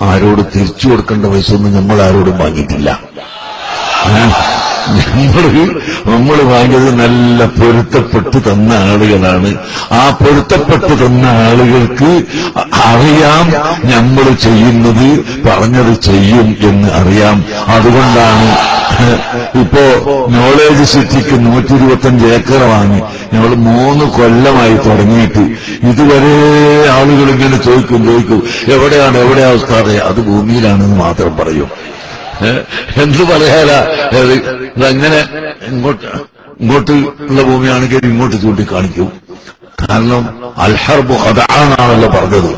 ആരോട് തിരിച്ചു കൊടുക്കേണ്ട പൈസ ഒന്നും നമ്മൾ ആരോടും വാങ്ങിയിട്ടില്ല നമ്മൾ നമ്മൾ വാങ്ങിയത് നല്ല പൊരുത്തപ്പെട്ട് തന്ന ആളുകളാണ്. ആ പൊരുത്തപ്പെട്ട് തന്ന ആളുകൾക്ക് അറിയാം നമ്മൾ ചെയ്യുന്നത് പറഞ്ഞത് ചെയ്യും എന്ന് അറിയാം. അതുകൊണ്ടാണ് ഇപ്പോ നോളേജ് സിറ്റിക്ക് നൂറ്റി ഇരുപത്തഞ്ച് ഏക്കർ വാങ്ങി. ഞങ്ങൾ മൂന്ന് കൊല്ലമായി തുടങ്ങിയിട്ട്. ഇതുവരെ ആളുകൾ ഇങ്ങനെ ചോദിക്കും ചോദിക്കും എവിടെയാണ് എവിടെയാ ഉസ്താദെ? അത് ഭൂമിയിലാണെന്ന് മാത്രം പറയും? എന്ത് പറയാല ഇതങ്ങനെ ഇങ്ങോട്ട് ഇങ്ങോട്ട് ഉള്ള ഭൂമിയാണെങ്കിൽ ഇങ്ങോട്ട് ചൂണ്ടിക്കാണിക്കും. കാരണം അൽഹർബു അതാണെന്നാണല്ലോ പറഞ്ഞത്?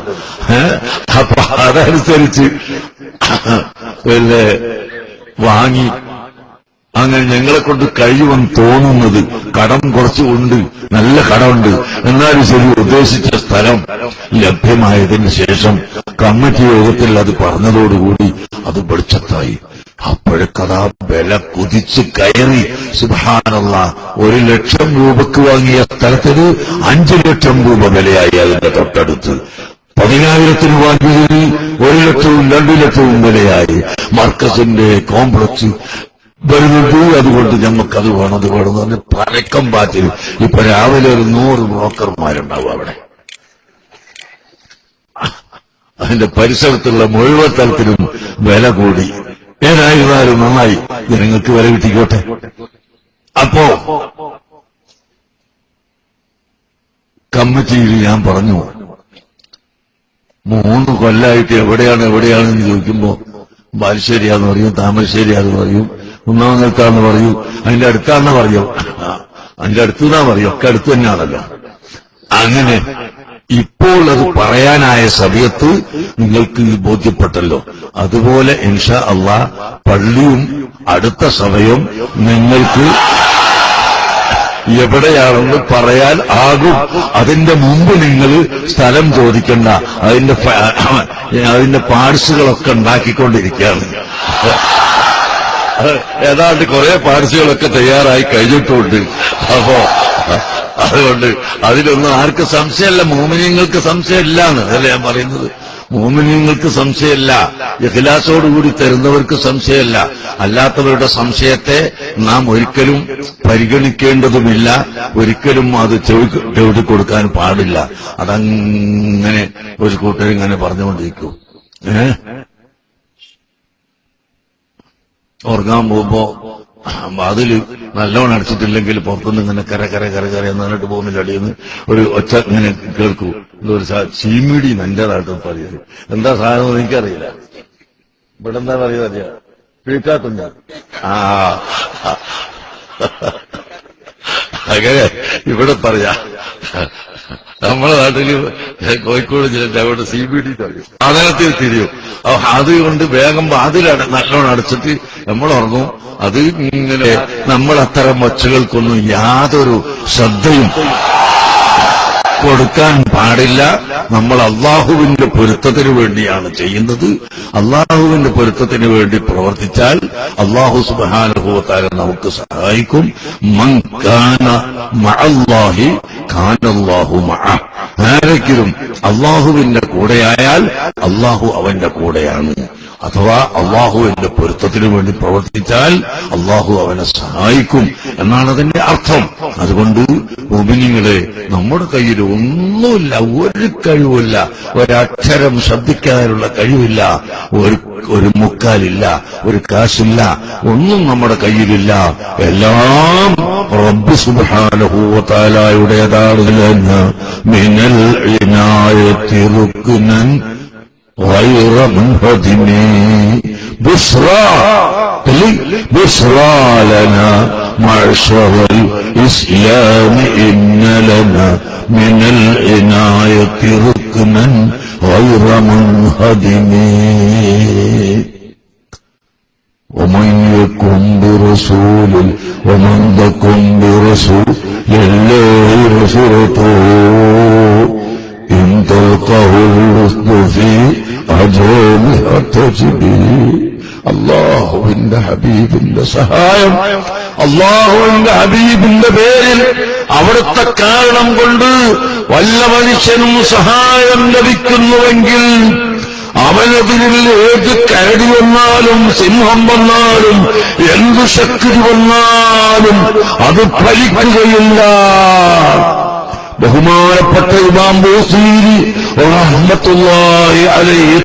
അപ്പൊ അതനുസരിച്ച് പിന്നെ വാങ്ങി അങ്ങനെ ഞങ്ങളെ കൊണ്ട് കഴിയുമെന്ന് തോന്നുന്നത് കടം കുറച്ചുകൊണ്ട് നല്ല കടമുണ്ട്. എന്നാലും ശരി ഉദ്ദേശിച്ച സ്ഥലം ലഭ്യമായതിനു ശേഷം കമ്മിറ്റി യോഗത്തിൽ അത് പറഞ്ഞതോടുകൂടി അത് വെളിച്ചത്തായി. അപ്പോഴേക്കതാ വില കുതിച്ച് കയറി. സുബാനുള്ള ഒരു ലക്ഷം രൂപക്ക് വാങ്ങിയ സ്ഥലത്തിന് അഞ്ചു ലക്ഷം രൂപ വിലയായി അതിന്റെ തൊട്ടടുത്ത്. പതിനായിരത്തിന് വാങ്ങിയതിന് ഒരു ലക്ഷവും രണ്ടു ലക്ഷവും വിലയായി. മർക്കസിന്റെ കോംപ്ലക്സ് വരുന്നുണ്ട് അതുകൊണ്ട് ഞമ്മക്കത് വേണം അത് വേണം എന്ന് പറഞ്ഞ് പരക്കം പാറ്റിൽ ഇപ്പൊ രാവിലെ ഒരു നൂറ് ബ്രോക്കർമാരുണ്ടാവും അവിടെ. അതിന്റെ പരിസരത്തുള്ള മുഴുവൻ തലത്തിലും വില കൂടി. ഏതായിരുന്നാലും നന്നായി. ജനങ്ങൾക്ക് വില കിട്ടിക്കോട്ടെ. അപ്പോ കമ്മിറ്റിയിൽ ഞാൻ പറഞ്ഞു മൂന്ന് കൊല്ലായിട്ട് എവിടെയാണ് എവിടെയാണെന്ന് ചോദിക്കുമ്പോ ബാലുശ്ശേരിയാന്ന് പറയും താമരശ്ശേരിയാന്ന് പറയും കുന്നമംഗലത്താന്ന് പറയൂ അതിന്റെ അടുത്താന്ന് പറയൂ? അതിന്റെ അടുത്തുനിന്നാ പറയൂ? ഒക്കെ അടുത്ത് തന്നെയാണല്ലോ. അങ്ങനെ ഇപ്പോൾ അത് പറയാനായ സമയത്ത് നിങ്ങൾക്ക് ബോധ്യപ്പെട്ടല്ലോ. അതുപോലെ ഇൻഷാ അള്ളാ പള്ളിയും അടുത്ത സമയം നിങ്ങൾക്ക് എവിടെയാണെന്ന് പറയാൻ ആകും. അതിന്റെ മുമ്പ് നിങ്ങൾ സ്ഥലം ചോദിക്കണ്ട. അതിന്റെ അതിന്റെ പാഴ്സുകളൊക്കെ ഉണ്ടാക്കിക്കൊണ്ടിരിക്കുകയാണ്. ഏതാണ്ട് കുറെ പാർസികളൊക്കെ തയ്യാറായി കഴിഞ്ഞിട്ടുണ്ട്. അപ്പോ അതുകൊണ്ട് അതിലൊന്നും ആർക്ക് സംശയമല്ല. മോമിനിയങ്ങൾക്ക് സംശയമില്ല എന്ന് അതല്ലേ ഞാൻ പറയുന്നത്? മോമിനിയങ്ങൾക്ക് സംശയമല്ല. ഇഖിലാസോടുകൂടി തരുന്നവർക്ക് സംശയമല്ല. അല്ലാത്തവരുടെ സംശയത്തെ നാം ഒരിക്കലും പരിഗണിക്കേണ്ടതുമില്ല. ഒരിക്കലും അത് ചെവി- ചെവിട്ടി കൊടുക്കാൻ പാടില്ല. അതങ്ങനെ ഒരു കൂട്ടരിങ്ങനെ പറഞ്ഞുകൊണ്ടിരിക്കും. ഏ? ഉറങ്ങാൻ പോകുമ്പോ അതിൽ നല്ലോണം അടിച്ചിട്ടില്ലെങ്കിൽ പുറത്തുനിന്ന് ഇങ്ങനെ കര കര കര കര എന്നിട്ട് പോകുന്നില്ല അടിയെന്ന് ഒരു ഒച്ച ഇങ്ങനെ കേൾക്കൂ. എന്തൊരു ചീമിടി നല്ലതായിട്ട് പറയുന്നത്. എന്താ സാധനം എനിക്കറിയില്ല. ഇവിടെ എന്താ പറയുക അറിയാ? പീക്കാത്തുണ്ട് ആ. അങ്ങനെ ഇവിടെ പറയാ. നമ്മുടെ നാട്ടിൽ കോഴിക്കോട് ജില്ല അവിടെ സി ബി ഡി പറയും. സാധനത്തിൽ തിരിയും. അതുകൊണ്ട് വേഗം വാതിലട നല്ലോണം അടച്ചിട്ട് നമ്മൾ ഉറങ്ങും. അത് ഇങ്ങനെ നമ്മൾ അത്തരം ഒച്ചകൾക്കൊന്നും യാതൊരു ശ്രദ്ധയും കൊടുക്കാൻ പാടില്ല. നമ്മൾ അള്ളാഹുവിന്റെ പൊരുത്തത്തിന് വേണ്ടിയാണ് ചെയ്യുന്നത്. അള്ളാഹുവിന്റെ പൊരുത്തത്തിന് വേണ്ടി പ്രവർത്തിച്ചാൽ അള്ളാഹു സുബാനുഭവത്താൽ നമുക്ക് സഹായിക്കും. മങ്കാന കാന മഅല്ലാഹി ആരെങ്കിലും അള്ളാഹുവിന്റെ കൂടെയായാൽ അള്ളാഹു അവന്റെ കൂടെയാണ്. അഥവാ അള്ളാഹുവിന്റെ പൊരുത്തത്തിനു വേണ്ടി പ്രവർത്തിച്ചാൽ അള്ളാഹു അവനെ സഹായിക്കും എന്നാണ് അതിന്റെ അർത്ഥം. അതുകൊണ്ട് മുബിനിങ്ങളെ നമ്മുടെ കയ്യിൽ ഒന്നുമില്ല ഒരു കഴിവില്ല ഒരക്ഷരം ശബ്ദിക്കാനുള്ള കഴിവില്ല ഒരു ഒരു മുക്കാലില്ല ഒരു കാശില്ല ഒന്നും നമ്മുടെ കയ്യിലില്ല. എല്ലാം റബ്ബ് സുബാനഹൂവത്താലായുടേതാണ് മിനൽ ഇനായത്തി റുക്നൻ غير منهدم بشرى بشرى لنا ومن يكن برسول ومن تكن برسول لله نصرته إن تلقه الرشد في أجرها تجري അള്ളാഹുവിന്റെ ഹബീബിന്റെ സഹായം അള്ളാഹുവിന്റെ ഹബീബിന്റെ പേരിൽ അവിടുത്തെ കാരണം കൊണ്ട് വല്ല മനുഷ്യനും സഹായം ലഭിക്കുന്നുവെങ്കിൽ മലനദിലിൽ ഏത് കരടി വന്നാലും സിംഹം വന്നാലും എന്ത് ശക്തി വന്നാലും അത് ഫലിക്കുകയില്ല. ബഹുമാനപ്പെട്ട ഇമാം ബോസീരി റഹ്മത്തുള്ളാഹി അലൈഹി